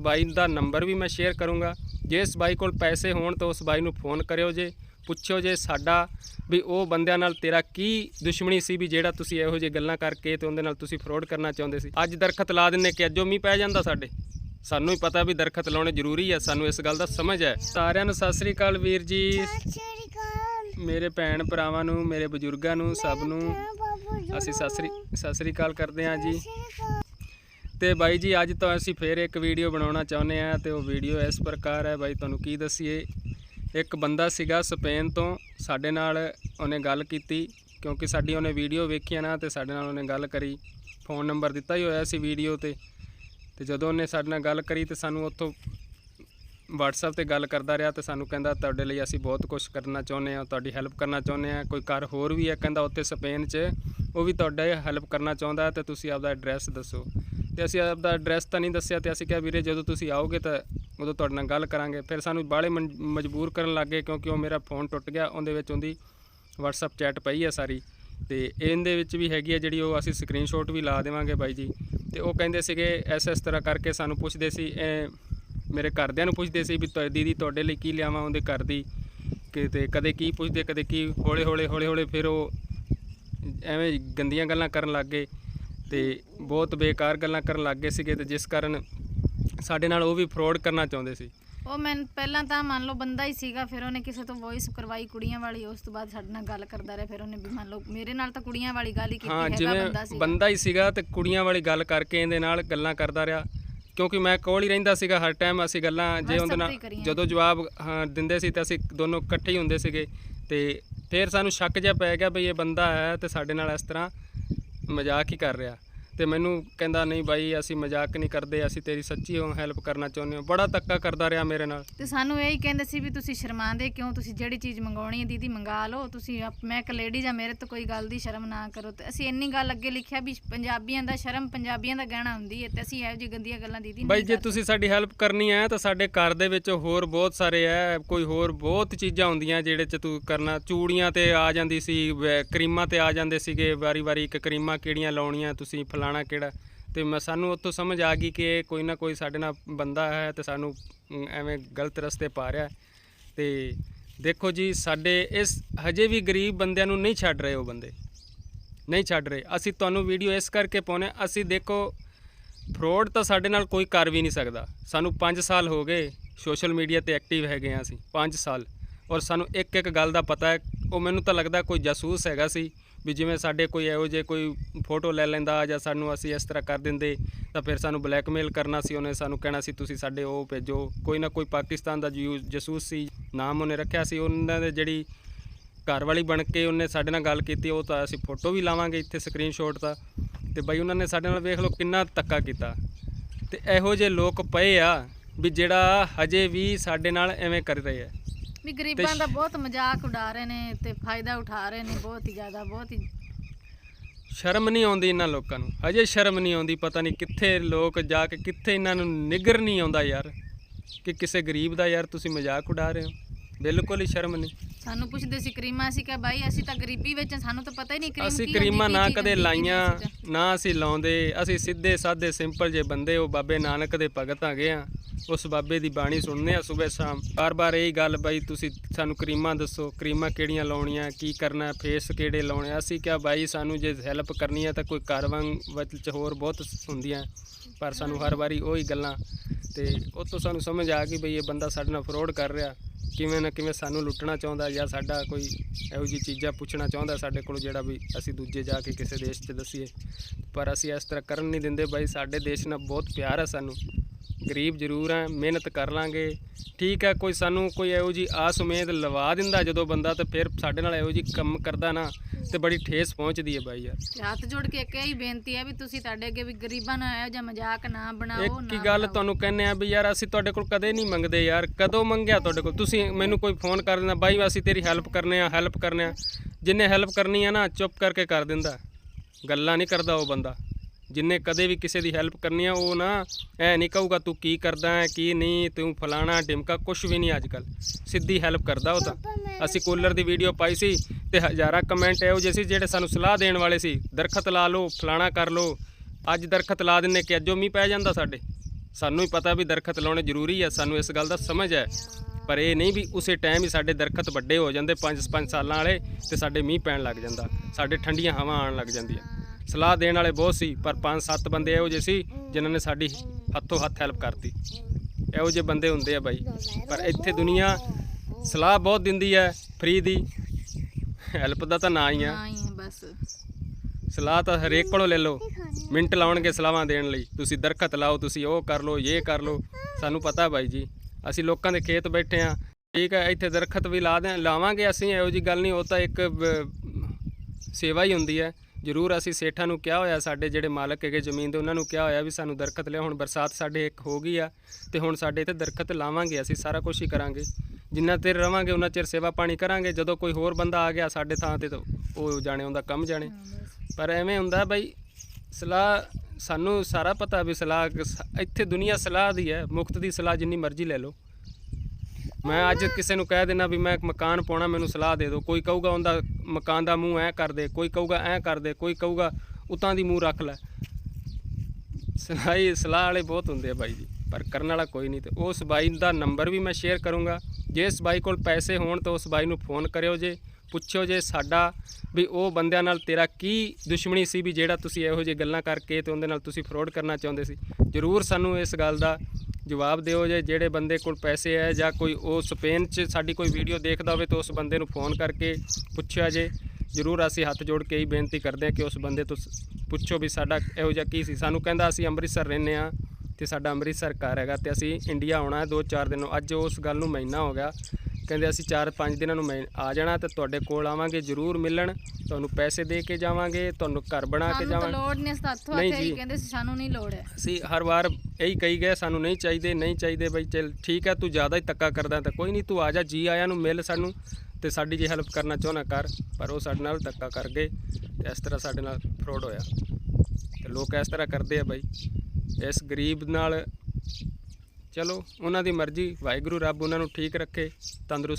ਬਾਈ ਦਾ number ਵੀ ਮੈਂ share ਕਰੂੰਗਾ। ਜੇ ਇਸ ਬਾਈ ਕੋਲ ਪੈਸੇ ਹੋਣ ਤਾਂ ਉਸ ਬਾਈ ਨੂੰ ਫੋਨ ਕਰਿਓ ਜੇ ਪੁੱਛਿਓ ਜੇ ਸਾਡਾ ਵੀ ਉਹ ਬੰਦਿਆਂ ਨਾਲ ਤੇਰਾ ਕੀ ਦੁਸ਼ਮਣੀ ਸੀ ਵੀ ਜਿਹੜਾ ਤੁਸੀਂ ਇਹੋ ਜਿਹੀ ਗੱਲਾਂ ਕਰਕੇ ਤੇ ਉਹਦੇ ਨਾਲ ਤੁਸੀਂ ਫਰੋਡ ਕਰਨਾ ਚਾਹੁੰਦੇ ਸੀ। ਅੱਜ ਦਰਖਤ ਲਾ ਦਿੰਨੇ ਕਿ ਅੱਜੋ ਮੀਂਹ ਪੈ ਜਾਂਦਾ ਸਾਡੇ। ਸਾਨੂੰ ਹੀ ਪਤਾ ਵੀ ਦਰਖਤ ਲਾਉਣੇ ਜ਼ਰੂਰੀ ਹੈ ਸਾਨੂੰ ਇਸ ਗੱਲ ਦਾ ਸਮਝ ਹੈ। ਸਾਰਿਆਂ ਨੂੰ ਸਤਿ ਸ੍ਰੀ ਅਕਾਲ ਵੀਰ ਜੀ। ਮੇਰੇ ਭੈਣ ਭਰਾਵਾਂ ਨੂੰ ਮੇਰੇ ਬਜ਼ੁਰਗਾਂ ਨੂੰ ਸਭ ਨੂੰ। ਅਸੀਂ ਸਤਿ ਸ੍ਰੀ ਸਤਿ ਸ੍ਰੀ ਅਕਾਲ ਕਰਦੇ ਹਾਂ ਜੀ। ਤੇ ਬਾਈ ਜੀ, ਅੱਜ ਤੋਂ ਅਸੀਂ ਫੇਰ ਇੱਕ ਵੀਡੀਓ ਬਣਾਉਣਾ ਚਾਹੁੰਦੇ ਆ ਤੇ ਉਹ ਵੀਡੀਓ ਇਸ ਪ੍ਰਕਾਰ ਹੈ। ਬਾਈ, ਤੁਹਾਨੂੰ ਕੀ ਦੱਸੀਏ? ਇੱਕ ਬੰਦਾ ਸੀਗਾ ਸਪੇਨ ਤੋਂ, ਸਾਡੇ ਨਾਲ ਉਹਨੇ ਗੱਲ ਕੀਤੀ ਕਿਉਂਕਿ ਸਾਡੀ ਉਹਨੇ ਵੀਡੀਓ ਵੇਖੀ ਨਾ ਤੇ ਸਾਡੇ ਨਾਲ ਉਹਨੇ ਗੱਲ ਕਰੀ। ਫੋਨ ਨੰਬਰ ਦਿੱਤਾ ਹੀ ਹੋਇਆ ਸੀ ਵੀਡੀਓ ਤੇ। ਤੇ ਜਦੋਂ ਉਹਨੇ ਸਾਡੇ ਨਾਲ ਗੱਲ ਕਰੀ ਤੇ ਸਾਨੂੰ ਉੱਥੋਂ WhatsApp ਤੇ ਗੱਲ ਕਰਦਾ ਰਿਹਾ ਤੇ ਸਾਨੂੰ ਕਹਿੰਦਾ, ਤੁਹਾਡੇ ਲਈ ਅਸੀਂ ਬਹੁਤ ਕੁਝ ਕਰਨਾ ਚਾਹੁੰਦੇ ਆ ਤੁਹਾਡੀ ਹੈਲਪ ਕਰਨਾ ਚਾਹੁੰਦੇ ਆ ਕੋਈ ਘਰ ਹੋਰ ਵੀ ਹੈ? ਕਹਿੰਦਾ, ਉੱਥੇ ਸਪੇਨ 'ਚ। ਉਹ ਵੀ ਤੁਹਾਡਾ ਹੈਲਪ ਕਰਨਾ ਚਾਹੁੰਦਾ ਹੈ ਤੇ ਤੁਸੀਂ ਆਪਦਾ ਐਡਰੈਸ ਦੱਸੋ। ਤੇ ਅਸੀਂ ਆਪਦਾ ਐਡਰੈਸ ਤਾਂ ਨਹੀਂ ਦੱਸਿਆ ਤੇ ਅਸੀਂ ਕਿਹਾ, ਵੀਰੇ, ਜਦੋਂ ਤੁਸੀਂ ਆਓਗੇ ਤਾਂ ਉਦੋਂ ਤੁਹਾਡੇ ਨਾਲ ਗੱਲ ਕਰਾਂਗੇ। ਫਿਰ ਸਾਨੂੰ ਬਾਹਲੇ ਮਨ- ਮਜਬੂਰ ਕਰਨ ਲੱਗੇ ਕਿਉਂਕਿ ਉਹ ਮੇਰਾ ਫੋਨ ਟੁੱਟ ਗਿਆ। ਉਹਦੇ ਵਿੱਚ ਉਹਦੀ WhatsApp ਚੈਟ ਪਈ ਹੈ ਸਾਰੀ। ਤੇ ਇਹਦੇ ਵਿੱਚ ਵੀ ਹੈਗੀ ਹੈ ਜਿਹੜੀ ਉਹ ਅਸੀਂ ਸਕਰੀਨਸ਼ਾਟ ਵੀ ਲਾ ਦੇਵਾਂਗੇ ਬਾਈ ਜੀ। ਤੇ ਉਹ ਕਹਿੰਦੇ ਸੀਗੇ ਐਸ ਇਸ ਤਰ੍ਹਾਂ ਕਰਕੇ ਸਾਨੂੰ ਪੁੱਛਦੇ ਸੀ, ਇਹ ਮੇਰੇ ਘਰਦਿਆਂ ਨੂੰ ਪੁੱਛਦੇ ਸੀ ਵੀ ਤੁਹਾ- ਦੀਦੀ, ਤੁਹਾਡੇ ਲਈ ਕੀ ਲਿਆਵਾਂ ਉਹਦੇ ਘਰ ਦੀ? ਕਿ ਤੇ ਕਦੇ ਕੀ ਪੁੱਛਦੇ, ਕਦੇ ਕੀ ਹੌਲੇ ਹੌਲੇ ਹੌਲੇ ਹੌਲੇ ਫਿਰ ਉਹ ਐਵੇਂ ਗੰਦੀਆਂ ਗੱਲਾਂ ਕਰਨ ਲੱਗ ਗਏ। ਤੇ ਬਹੁਤ ਬੇਕਾਰ ਗੱਲਾਂ ਕਰਨ ਲੱਗ ਗਏ ਸੀਗੇ ਤੇ ਜਿਸ ਕਾਰਨ ਸਾਡੇ ਨਾਲ ਉਹ ਵੀ ਫਰੋਡ ਕਰਨਾ ਚਾਹੁੰਦੇ ਸੀ। ਉਹ ਮੈਂ ਪਹਿਲਾਂ ਤਾਂ ਮੰਨ ਲਓ ਬੰਦਾ ਹੀ ਸੀਗਾ ਫਿਰ ਉਹਨੇ ਕਿਸੇ ਤੋਂ ਵੌਇਸ ਕਰਵਾਈ ਕੁੜੀਆਂ ਵਾਲੀ ਉਸ ਤੋਂ ਬਾਅਦ ਸਾਡੇ ਨਾਲ ਗੱਲ ਕਰਦਾ ਰਿਹਾ ਫਿਰ ਉਹਨੇ ਵੀ ਮੰਨ ਲਓ ਮੇਰੇ ਨਾਲ ਤਾਂ ਕੁੜੀਆਂ ਵਾਲੀ ਗੱਲ ਹੀ ਕੀਤੀ ਹਾਂ ਹੈਗਾ ਜਿਵੇਂ ਬੰਦਾ ਸੀਗਾ। ਬੰਦਾ ਹੀ ਸੀਗਾ ਤੇ ਕੁੜੀਆਂ ਵਾਲੀ ਗੱਲ ਕਰਕੇ ਇਹਦੇ ਨਾਲ ਗੱਲਾਂ ਕਰਦਾ ਰਿਹਾ। ਕਿਉਂਕਿ ਮੈਂ ਕੋਲ ਹੀ ਰਹਿੰਦਾ ਸੀਗਾ ਹਰ ਟਾਈਮ ਅਸੀਂ ਗੱਲਾਂ ਜੇ WhatsApp ਉਹਦੇ ਤੇ ਨਾਲ ਕਰੀਆਂ। ਜਦੋਂ ਜਵਾਬ ਹਾਂ, ਦਿੰਦੇ ਸੀ ਤਾਂ ਅਸੀਂ ਦੋਨੋਂ ਇਕੱਠੇ ਹੀ ਹੁੰਦੇ ਸੀਗੇ। ਤੇ ਫਿਰ ਸਾਨੂੰ ਸ਼ੱਕ ਜਿਹਾ ਪੈ ਗਿਆ ਵੀ ਇਹ ਬੰਦਾ ਹੈ ਤੇ ਸਾਡੇ ਨਾਲ ਇਸ ਤਰ੍ਹਾਂ ਮਜ਼ਾਕ ਹੀ ਕਰ ਰਿਹਾ। ਤੇ ਮੈਨੂੰ ਕਹਿੰਦਾ ਨਹੀਂ ਬਾਈ ਅਸੀਂ ਮਜ਼ਾਕ ਨਹੀਂ ਕਰਦੇ ਅਸੀਂ ਤੇਰੀ ਸੱਚੀ ਹੋ ਹੈਲਪ ਕਰਨਾ ਚਾਹੁੰਦੇ ਹਾਂ। ਬੜਾ ਧੱਕਾ ਕਰਦਾ ਰਿਹਾ ਮੇਰੇ ਨਾਲ। ਤੇ ਸਾਨੂੰ ਇਹੀ ਕਹਿੰਦੇ ਸੀ ਵੀ ਤੁਸੀਂ ਸ਼ਰਮਾਉਂਦੇ ਕਿਉਂ? ਤੁਸੀਂ ਜਿਹੜੀ ਚੀਜ਼ ਮੰਗਾਉਣੀ ਹੈ ਦੀਦੀ ਮੰਗਾ ਲਓ। ਤੁਸੀਂ ਆਪ- ਮੈਂ ਇੱਕ ਲੇਡੀ ਜਾਂ ਮੇਰੇ ਤੋਂ ਕੋਈ ਗੱਲ ਦੀ ਸ਼ਰਮ ਨਾ ਕਰੋ। ਤੇ ਅਸੀਂ ਇੰਨੀ ਗੱਲ ਅੱਗੇ ਲਿਖਿਆ ਵੀ ਪੰਜਾਬੀਆਂ ਦਾ ਸ਼ਰਮ ਪੰਜਾਬੀਆਂ ਦਾ ਗਹਿਣਾ ਹੁੰਦੀ ਹੈ ਤੇ ਅਸੀਂ ਇਹੋ ਜਿਹੀ ਗੰਦੀਆਂ ਗੱਲਾਂ ਦੀਦੀ ਬਾਈ ਜੇ ਕਰਦੇ। ਤੁਸੀਂ ਸਾਡੀ ਹੈਲਪ ਕਰਨੀ ਹੈ ਤਾਂ ਸਾਡੇ ਘਰ ਦੇ ਵਿੱਚ ਹੋਰ ਬਹੁਤ ਸਾਰੇ ਐ ਕੋਈ ਹੋਰ ਬਹੁਤ ਚੀਜ਼ਾਂ ਹੁੰਦੀਆਂ ਜਿਹੜੇ ਚ ਤੂੰ ਕਰਨਾ। ਚੂੜੀਆਂ ਤੇ ਆ ਜਾਂਦੀ ਸੀ ਵੈ- ਕਰੀਮਾਂ ਤੇ ਆ ਜਾਂਦੇ ਸੀਗੇ ਵਾਰੀ-ਵਾਰੀ ਇੱਕ ਕਰੀਮਾਂ ਕਿਹੜੀਆਂ ਲਾਉਣੀਆਂ ਤੁਸੀਂ ਫਲਾਣਾ ਕਿਹੜਾ। ਤੇ ਮੈਂ, ਸਾਨੂੰ ਉੱਥੋਂ ਸਮਝ ਆ ਗਈ ਕਿ ਇਹ ਕੋਈ ਨਾ ਕੋਈ ਸਾਡੇ ਨਾਲ ਬੰਦਾ ਹੈ ਤੇ ਸਾਨੂੰ ਐਵੇਂ ਗਲਤ ਰਸਤੇ ਪਾ ਰਿਹਾ ਹੈ। ਤੇ ਦੇਖੋ ਜੀ, ਸਾਡੇ ਇਸ ਹਜੇ ਵੀ ਗਰੀਬ ਬੰਦਿਆਂ ਨੂੰ ਨਹੀਂ ਛੱਡ ਰਹੇ ਉਹ ਬੰਦੇ। ਨਹੀਂ ਛੱਡ ਰਹੇ। ਅਸੀਂ ਤੁਹਾਨੂੰ ਵੀਡੀਓ ਇਸ ਕਰਕੇ ਪਾਉਨੇ ਅਸੀਂ ਦੇਖੋ, ਫਰੋਡ ਤਾਂ ਸਾਡੇ ਨਾਲ ਕੋਈ ਕਰ ਵੀ ਨਹੀਂ ਸਕਦਾ। ਸਾਨੂੰ 5 ਸਾਲ ਹੋ ਗਏ, ਸੋਸ਼ਲ ਮੀਡੀਆ ਤੇ ਐਕਟਿਵ ਹੈਗੇ ਆ ਅਸੀਂ 5 ਸਾਲ। ਔਰ ਸਾਨੂੰ ਇੱਕ ਇੱਕ ਗੱਲ ਦਾ ਪਤਾ ਹੈ, ਉਹ ਮੈਨੂੰ ਤਾਂ ਲੱਗਦਾ ਕੋਈ ਜਾਸੂਸ ਹੈਗਾ ਸੀ। ਵੀ ਜਿਵੇਂ ਸਾਡੇ ਕੋਈ ਇਹੋ ਜਿਹੇ ਕੋਈ ਫੋਟੋ ਲੈ ਲੈਂਦਾ ਜਾਂ ਸਾਨੂੰ ਅਸੀਂ ਇਸ ਤਰ੍ਹਾਂ ਕਰ ਦਿੰਦੇ, ਤਾਂ ਫਿਰ ਸਾਨੂੰ ਬਲੈਕਮੇਲ ਕਰਨਾ ਸੀ, ਉਹਨੇ ਸਾਨੂੰ ਕਹਿਣਾ ਸੀ, ਤੁਸੀਂ ਸਾਡੇ ਉਹ ਭੇਜੋ। ਕੋਈ ਨਾ ਕੋਈ ਪਾਕਿਸਤਾਨ ਦਾ ਜੂ- ਜਾਸੂਸ ਸੀ, ਨਾਮ ਉਹਨੇ ਰੱਖਿਆ ਸੀ, ਉਹਨਾਂ ਦੇ ਜਿਹੜੀ ਘਰ ਵਾਲੀ ਬਣ ਕੇ ਉਹਨੇ ਸਾਡੇ ਨਾਲ ਗੱਲ ਕੀਤੀ, ਉਹ ਤਾਂ ਅਸੀਂ ਫੋਟੋ ਵੀ ਲਾਵਾਂਗੇ ਇੱਥੇ ਸਕਰੀਨਸ਼ਾਟ ਦਾ ਤੇ ਬਈ ਉਹਨਾਂ ਨੇ ਸਾਡੇ ਨਾਲ ਵੇਖ ਲਓ ਕਿੰਨਾ ਧੱਕਾ ਕੀਤਾ। ਤੇ ਇਹੋ ਜਿਹੇ ਲੋਕ ਪਏ ਆ ਵੀ ਜਿਹੜਾ ਹਜੇ ਵੀ ਸਾਡੇ ਨਾਲ ਐਵੇਂ ਕਰ ਰਹੇ ਆ। ਵੀ ਗਰੀਬਾਂ ਦਾ ਬਹੁਤ ਮਜ਼ਾਕ ਉਡਾ ਰਹੇ ਨੇ ਤੇ ਫਾਇਦਾ ਉਠਾ ਰਹੇ ਨੇ ਬਹੁਤ ਹੀ ਜ਼ਿਆਦਾ ਬਹੁਤ ਹੀ ਸ਼ਰਮ ਨਹੀਂ ਆਉਂਦੀ ਇਹਨਾਂ ਲੋਕਾਂ ਨੂੰ। ਹਜੇ ਸ਼ਰਮ ਨਹੀਂ ਆਉਂਦੀ ਪਤਾ ਨਹੀਂ ਕਿੱਥੇ ਲੋਕ ਜਾ ਕੇ ਕਿੱਥੇ ਇਹਨਾਂ ਨੂੰ ਨਿਗਰ ਨਹੀਂ ਆਉਂਦਾ ਯਾਰ ਕਿ ਕਿਸੇ ਗਰੀਬ ਦਾ ਯਾਰ ਤੁਸੀਂ ਮਜ਼ਾਕ ਉਡਾ ਰਹੇ ਹੋ। ਬਿਲਕੁਲ ਹੀ ਸ਼ਰਮ ਨਹੀਂ। ਸਾਨੂੰ ਪੁੱਛਦੇ ਸੀ ਕਰੀਮਾਂ ਅਸੀਂ ਕਿਹਾ ਬਾਈ ਅਸੀਂ ਤਾਂ ਗਰੀਬੀ ਵਿੱਚ ਹਾਂ, ਸਾਨੂੰ ਤਾਂ ਪਤਾ ਹੀ ਨਹੀਂ ਕਰੀਮ ਅਸੀਂ ਕੀ ਹੁੰਦੀ, ਕਰੀਮਾਂ ਕੀ ਨਾ ਚੀਜ਼ ਕਦੇ ਹੁੰਦੀ, ਕੀ ਲਾਈਆਂ। ਨਾ ਅਸੀਂ ਲਾਉਂਦੇ ਅਸੀਂ ਸਿੱਧੇ ਸਾਦੇ ਸਿੰਪਲ ਜੇ ਬੰਦੇ ਉਹ ਬਾਬੇ ਨਾਨਕ ਦੇ ਭਗਤ ਹੈਗੇ ਆ। ਉਸ ਬਾਬੇ ਦੀ ਬਾਣੀ ਸੁਣਨੇ ਆ ਸਵੇਰ ਸ਼ਾਮ। ਬਾਰ-ਬਾਰ ਇਹੀ ਗੱਲ ਬਾਈ ਤੁਸੀਂ ਸਾਨੂੰ ਕਰੀਮਾਂ ਦੱਸੋ, ਕਰੀਮਾਂ ਕਿਹੜੀਆਂ ਲਾਉਣੀਆਂ, ਕੀ ਕਰਨਾ, ਫੇਸ ਕਿਹੜੇ ਲਾਉਣੇ। ਆ। ਅਸੀਂ ਕਿਹਾ ਬਾਈ ਸਾਨੂੰ ਜੇ ਹੈਲਪ ਕਰਨੀ ਹੈ ਤਾਂ ਕੋਈ ਘਰ ਵਾਂਗ ਵਿੱਚ ਹੋਰ ਬਹੁਤ ਹੁੰਦੀਆਂ, ਪਰ ਸਾਨੂੰ ਹਰ ਵਾਰੀ ਉਹੀ ਗੱਲਾਂ। ਤੇ ਉਹ ਤੋਂ ਸਾਨੂੰ ਸਮਝ ਆ ਗਈ ਬਈ ਇਹ ਬੰਦਾ ਸਾਡੇ ਨਾਲ ਫਰੋਡ ਕਰ ਰਿਹਾ। ਕਿਵੇਂ ਨਾ ਕਿਵੇਂ ਸਾਨੂੰ ਲੁੱਟਣਾ ਚਾਹੁੰਦਾ ਜਾਂ ਸਾਡਾ ਕੋਈ ਇਹੋ ਜਿਹੀ ਚੀਜ਼ਾਂ ਪੁੱਛਣਾ ਚਾਹੁੰਦਾ ਸਾਡੇ ਕੋਲ ਜਿਹੜਾ ਵੀ ਅਸੀਂ ਦੂਜੇ ਜਾ ਕੇ ਕਿਸੇ ਦੇਸ਼ 'ਚ ਦਸੀਏ। ਪਰ ਅਸੀਂ ਇਸ ਤਰ੍ਹਾਂ ਕਰਨ ਨਹੀਂ ਦਿੰਦੇ ਬਾਈ ਸਾਡੇ ਦੇਸ਼ ਨਾਲ ਬਹੁਤ ਪਿਆਰ ਹੈ ਸਾਨੂੰ। ਗਰੀਬ ਜ਼ਰੂਰ ਆ ਮਿਹਨਤ ਕਰ ਲਾਂਗੇ। ਠੀਕ ਹੈ ਕੋਈ ਸਾਨੂੰ ਕੋਈ ਇਹੋ ਜੀ ਆਸ ਉਮੀਦ ਲਵਾ ਦਿੰਦਾ ਜਦੋਂ ਬੰਦਾ ਤੇ ਫਿਰ ਸਾਡੇ ਨਾਲ ਇਹੋ ਜੀ ਕੰਮ ਕਰਦਾ ਨਾ ਤੇ ਬੜੀ ਠੇਸ ਪਹੁੰਚਦੀ ਹੈ ਬਾਈ ਯਾਰ। ਤੇ ਹੱਥ ਜੋੜ ਕੇ ਇੱਕ ਹੀ ਬੇਨਤੀ ਹੈ ਵੀ ਤੁਸੀਂ ਸਾਡੇ ਅੱਗੇ ਵੀ ਗਰੀਬਾਂ ਨਾਲ ਇਹੋ ਜਿਹਾ ਮਜ਼ਾਕ ਨਾ ਬਣਾਓ ਇੱਕ ਨਾ ਹੀ ਗੱਲ ਬਣਾਓ। ਤੁਹਾਨੂੰ ਕਹਿੰਨੇ ਆ ਵੀ ਯਾਰ ਅਸੀਂ ਤੁਹਾਡੇ ਕੋਲ ਕਦੇ ਨਹੀਂ ਮੰਗਦੇ ਯਾਰ ਕਦੋਂ ਮੰਗਿਆ ਤੁਹਾਡੇ ਕੋਲ? ਤੁਸੀਂ ਮੈਨੂੰ ਕੋਈ ਫੋਨ ਕਰ ਦਿੰਦਾ ਬਾਈ ਅਸੀਂ ਤੇਰੀ ਹੈਲਪ ਕਰਨੇ ਆ ਹੈਲਪ ਕਰਨੇ ਆ ਜਿੰਨੇ ਹੈਲਪ ਕਰਨੀ ਆ ਨਾ ਚੁੱਪ ਕਰਕੇ ਕਰ ਦਿੰਦਾ। ਗੱਲਾਂ ਨਹੀਂ ਕਰਦਾ ਉਹ ਬੰਦਾ। ਜਿੰਨੇ ਕਦੇ ਵੀ ਕਿਸੇ ਦੀ ਹੈਲਪ ਕਰਨੀ ਆ ਉਹ ਨਾ ਐ ਨਹੀਂ ਕਹੂਗਾ ਤੂੰ ਕੀ ਕਰਦਾ ਹੈ ਕੀ ਨਹੀਂ ਤੂੰ ਫਲਾਣਾ ਡਿਮਕਾ ਕੁਝ ਵੀ ਨਹੀਂ ਅੱਜਕੱਲ ਸਿੱਧੀ ਹੈਲਪ ਕਰਦਾ ਉਹ ਤਾਂ। ਅਸੀਂ ਕੂਲਰ ਦੀ ਵੀਡੀਓ ਪਾਈ ਸੀ ਤੇ ਹਜ਼ਾਰਾਂ ਕਮੈਂਟ ਇਹੋ ਜਿਹੇ ਸੀ ਜਿਹੜੇ ਸਾਨੂੰ ਸਲਾਹ ਦੇਣ ਵਾਲੇ ਸੀ। ਦਰਖਤ ਲਾ ਲਓ ਫਲਾਣਾ ਕਰ ਲਓ। ਅੱਜ ਦਰਖਤ ਲਾ ਦਿੰਨੇ ਕਿ ਅੱਜੋ ਮੀਂਹ ਪੈ ਜਾਂਦਾ ਸਾਡੇ। ਸਾਨੂੰ ਹੀ ਪਤਾ ਵੀ ਦਰਖਤ ਲਾਉਣੇ ਜ਼ਰੂਰੀ ਹੈ ਸਾਨੂੰ ਇਸ ਗੱਲ ਦਾ ਸਮਝ ਹੈ। ਪਰ ਇਹ ਨਹੀਂ ਵੀ ਉਸੇ ਟਾਈਮ ਹੀ ਸਾਡੇ ਦਰਖਤ ਵੱਡੇ ਹੋ ਜਾਂਦੇ 5-5 ਸਾਲਾਂ ਵਾਲੇ ਤੇ ਸਾਡੇ ਮੀਂਹ ਪੈਣ ਲੱਗ ਜਾਂਦਾ। ਸਾਡੇ ਠੰਡੀਆਂ ਹਵਾ ਆਉਣ ਲੱਗ ਜਾਂਦੀਆਂ। ਸਲਾਹ ਦੇਣ ਵਾਲੇ ਬਹੁਤ ਸੀ ਪਰ 5-7 ਬੰਦੇ ਇਹੋ ਜਿਹੇ ਸੀ ਜਿਨ੍ਹਾਂ ਨੇ ਸਾਡੀ ਹੱਥੋਂ ਹੱਥ ਹੈਲਪ ਕਰਤੀ। ਇਹੋ ਜਿਹੇ ਬੰਦੇ ਹੁੰਦੇ ਆ ਬਾਈ। ਪਰ ਇੱਥੇ ਦੁਨੀਆ ਸਲਾਹ ਬਹੁਤ ਦਿੰਦੀ ਹੈ ਫ੍ਰੀ ਦੀ। ਹੈਲਪ ਦਾ ਤਾਂ ਨਾ ਹੀ ਆ। ਬਸ। ਸਲਾਹ ਤਾਂ ਹਰੇਕ ਕੋਲੋਂ ਲੈ ਲਓ। ਮਿੰਟ ਲਾਉਣਗੇ ਸਲਾਹਾਂ ਦੇਣ ਲਈ। ਤੁਸੀਂ ਦਰਖਤ ਲਾਓ ਤੁਸੀਂ ਉਹ ਕਰ ਲਓ ਇਹ ਕਰ ਲਓ। ਸਾਨੂੰ ਪਤਾ ਬਾਈ ਜੀ। ਅਸੀਂ ਲੋਕਾਂ ਦੇ ਖੇਤ ਬੈਠੇ ਆ ਠੀਕ ਹੈ ਇੱਥੇ ਦਰਖਤ ਵੀ ਲਾ ਦੇ ਲਾਵਾਂਗੇ ਅਸੀਂ ਇਹੋ ਜੀ ਗੱਲ ਨਹੀਂ। ਉਹ ਤਾਂ ਇੱਕ ਸੇਵਾ ਹੀ ਹੁੰਦੀ ਹੈ। ਜ਼ਰੂਰ ਅਸੀਂ ਸੇਠਾਂ ਨੂੰ ਕਿਹਾ ਹੋਇਆ ਸਾਡੇ ਜਿਹੜੇ ਮਾਲਕ ਹੈਗੇ ਜ਼ਮੀਨ ਦੇ ਉਹਨਾਂ ਨੂੰ ਕਿਹਾ ਹੋਇਆ ਵੀ ਸਾਨੂੰ ਦਰਖਤ ਲਿਆ ਹੁਣ ਬਰਸਾਤ ਸਾਡੇ ਇੱਕ ਹੋ ਗਈ ਆ ਤੇ ਹੁਣ ਸਾਡੇ ਇੱਥੇ ਦਰਖਤ ਲਾਵਾਂਗੇ ਅਸੀਂ ਸਾਰਾ ਕੁਝ ਹੀ ਕਰਾਂਗੇ। ਜਿੰਨਾ ਚਿਰ ਰਵਾਂਗੇ ਉਹਨਾਂ ਚਿਰ ਸੇਵਾ ਪਾਣੀ ਕਰਾਂਗੇ ਜਦੋਂ ਕੋਈ ਹੋਰ ਬੰਦਾ ਆ ਗਿਆ ਸਾਡੇ ਥਾਂ ਤੇ ਤਾਂ ਉਹ ਜਾਣੇ ਉਹਦਾ ਕੰਮ ਜਾਣੇ। ਪਰ ਐਵੇਂ ਹੁੰਦਾ ਬਈ ਸਲਾਹ ਸਾਨੂੰ ਸਾਰਾ ਪਤਾ ਵੀ ਸਲਾਹ ਇੱਥੇ ਦੁਨੀਆ ਸਲਾਹ ਦੀ ਹੈ ਮੁਫਤ ਦੀ ਸਲਾਹ ਜਿੰਨੀ ਮਰਜ਼ੀ ਲੈ ਲਓ। ਮੈਂ ਅੱਜ ਕਿਸੇ ਨੂੰ ਕਹਿ ਦੇਣਾ ਵੀ ਮੈਂ ਇੱਕ ਮਕਾਨ ਪਾਉਣਾ, ਮੈਨੂੰ ਸਲਾਹ ਦੇ ਦਿਓ। ਕੋਈ ਕਹੂਗਾ ਉਹਦਾ ਮਕਾਨ ਦਾ ਮੂੰਹ ਐ ਕਰ ਦੇ, ਕੋਈ ਕਹੂਗਾ ਐ ਕਰ ਦੇ, ਕੋਈ ਕਹੂਗਾ ਉਤਾਂ ਦੀ ਮੂੰਹ ਰੱਖ ਲੈ। ਸਲਾਹੀ, ਸਲਾਹ ਵਾਲੇ ਬਹੁਤ ਹੁੰਦੇ ਆ ਬਾਈ ਜੀ, ਪਰ ਕਰਨ ਵਾਲਾ ਕੋਈ ਨਹੀਂ ਤੇ ਉਸ ਬਾਈ ਦਾ ਨੰਬਰ ਵੀ ਮੈਂ ਸ਼ੇਅਰ ਕਰੂੰਗਾ। ਜੇ ਇਸ ਬਾਈ ਕੋਲ ਪੈਸੇ ਹੋਣ ਤਾਂ ਉਸ ਬਾਈ ਨੂੰ ਫੋਨ ਕਰਿਓ ਜੇ, ਪੁੱਛਿਓ ਜੇ ਸਾਡਾ ਵੀ ਉਹ ਬੰਦਿਆਂ ਨਾਲ ਤੇਰਾ ਕੀ ਦੁਸ਼ਮਣੀ ਸੀ ਵੀ ਜਿਹੜਾ ਤੁਸੀਂ ਇਹੋ ਜਿਹੀ ਗੱਲਾਂ ਕਰਕੇ ਤੇ ਉਹਦੇ ਨਾਲ ਤੁਸੀਂ ਫਰੋਡ ਕਰਨਾ ਚਾਹੁੰਦੇ ਸੀ। ਜ਼ਰੂਰ ਸਾਨੂੰ ਇਸ ਗੱਲ ਦਾ ਜਵਾਬ ਦਿਓ ਜੇ ਜਿਹੜੇ ਬੰਦੇ ਕੋਲ ਪੈਸੇ ਹੈ ਜਾਂ ਕੋਈ ਉਹ ਸਪੇਨ 'ਚ ਸਾਡੀ ਕੋਈ ਵੀਡੀਓ ਦੇਖਦਾ ਹੋਵੇ ਤਾਂ ਉਸ ਬੰਦੇ ਨੂੰ ਫੋਨ ਕਰਕੇ ਪੁੱਛਿਆ ਜੇ। ਜ਼ਰੂਰ ਅਸੀਂ ਹੱਥ ਜੋੜ ਕੇ ਹੀ ਬੇਨਤੀ ਕਰਦੇ ਹਾਂ ਕਿ ਉਸ ਬੰਦੇ ਤੋਂ ਪੁੱਛੋ ਵੀ ਸਾਡਾ ਇਹੋ ਜਿਹਾ ਕੀ ਸੀ। ਸਾਨੂੰ ਕਹਿੰਦਾ ਅਸੀਂ ਅੰਮ੍ਰਿਤਸਰ ਰਹਿੰਦੇ ਆ ਤੇ ਸਾਡਾ ਅੰਮ੍ਰਿਤਸਰ ਘਰ ਹੈਗਾ ਤੇ ਅਸੀਂ ਇੰਡੀਆ ਆਉਣਾ ਹੈ 2-4 ਦਿਨ ਅੱਜ ਉਸ ਗੱਲ ਨੂੰ ਮਹੀਨਾ ਹੋ ਗਿਆ। ਕਹਿੰਦੇ ਅਸੀਂ 4-5 ਦਿਨਾਂ ਨੂੰ ਮੈਂ ਆ ਜਾਣਾ ਤੇ ਤੁਹਾਡੇ ਕੋਲ ਆਵਾਂਗੇ ਜ਼ਰੂਰ ਮਿਲਣ। ਤੁਹਾਨੂੰ ਪੈਸੇ ਦੇ ਕੇ ਜਾਵਾਂਗੇ ਤੁਹਾਨੂੰ ਘਰ ਬਣਾ ਕੇ ਸਾਨੂੰ ਜਾਵਾਂਗੇ। ਲੋੜ ਨਹੀਂ ਇਸ ਹੱਥੋਂ ਨਹੀਂ ਜੀ। ਕਹਿੰਦੇ ਸੀ ਸਾਨੂੰ ਨਹੀਂ ਲੋੜ ਹੈ। ਅਸੀਂ ਹਰ ਵਾਰ ਇਹੀ ਕਹੀ ਗਏ ਸਾਨੂੰ ਨਹੀਂ ਚਾਹੀਦੇ ਨਹੀਂ ਚਾਹੀਦੇ ਬਈ ਚੱਲ ਠੀਕ ਹੈ ਤੂੰ ਜ਼ਿਆਦਾ ਹੀ ਤੱਕਾ ਕਰਦਾ ਤਾਂ ਕੋਈ ਨਹੀਂ ਤੂੰ ਆ ਜਾ ਜੀ ਆਇਆਂ ਨੂੰ ਮਿਲ ਸਾਨੂੰ ਤੇ ਸਾਡੀ ਜੇ ਹੈਲਪ ਕਰਨਾ ਚਾਹੁੰਦਾ ਕਰ ਪਰ ਉਹ ਸਾਡੇ ਨਾਲ ਧੱਕਾ ਕਰ ਗਏ ਤੇ ਇਸ ਤਰ੍ਹਾਂ ਸਾਡੇ ਨਾਲ ਫਰੋਡ ਹੋਇਆ। ਤੇ ਲੋਕ ਇਸ ਤਰ੍ਹਾਂ ਕਰਦੇ ਆ ਬਾਈ। ਇਸ ਗਰੀਬ ਨਾਲ ਚਲੋ ਉਹਨਾਂ ਦੀ ਮਰਜ਼ੀ ਵਾਹਿਗੁਰੂ ਰੱਬ ਉਹਨਾਂ ਨੂੰ ਠੀਕ ਰੱਖੇ ਤੰਦਰੁਸਤ